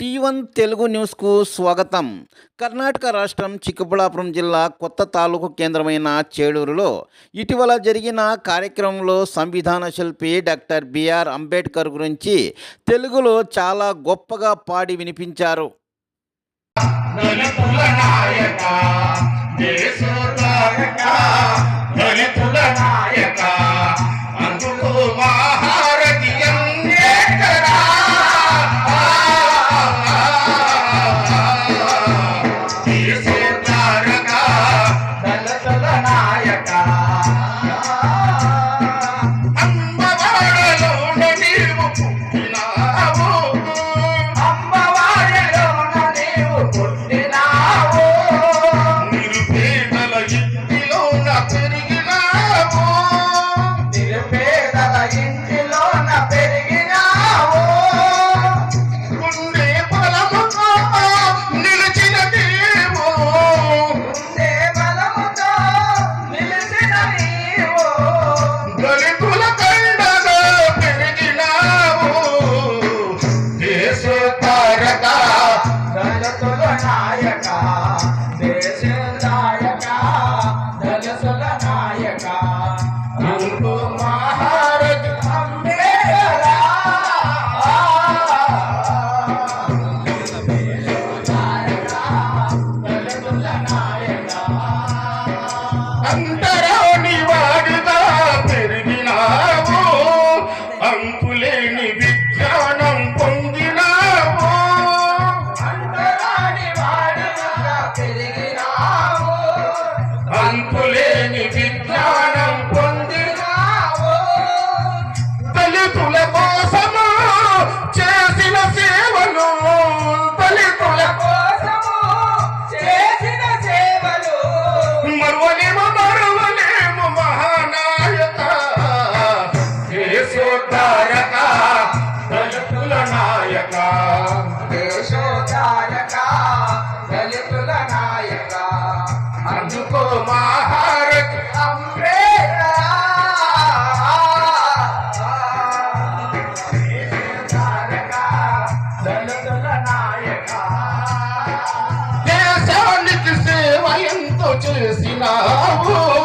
Tea one Telugu న్యూస్కు స్వాగతం. కర్ణాటక రాష్ట్రం చిక్కబళ్ళాపురం జిల్లా కొత్త తాలూకు కేంద్రమైన చేడూరులో ఇటీవల జరిగిన కార్యక్రమంలో సంవిధాన శిల్పి డాక్టర్ బిఆర్ అంబేద్కర్ గురించి తెలుగులో చాలా గొప్పగా పాడి వినిపించారు. నాయక నిరుపేదల ఇంటిలోన పెరిగినావు. గుండె బలముతో నిలిచిన నీవు. బలముతో నిలిచిన నీవు. దళితుల కండగా పెరిగినావు. దేశ తారక దళితుల నాయక దేశ నాయక దళితుల నాయక. అంతరాని దేశోద్ధారక దళితుల నాయక దేశోద్ధారక దళితుల నాయక అందుకో ఎంతో చేసినావు.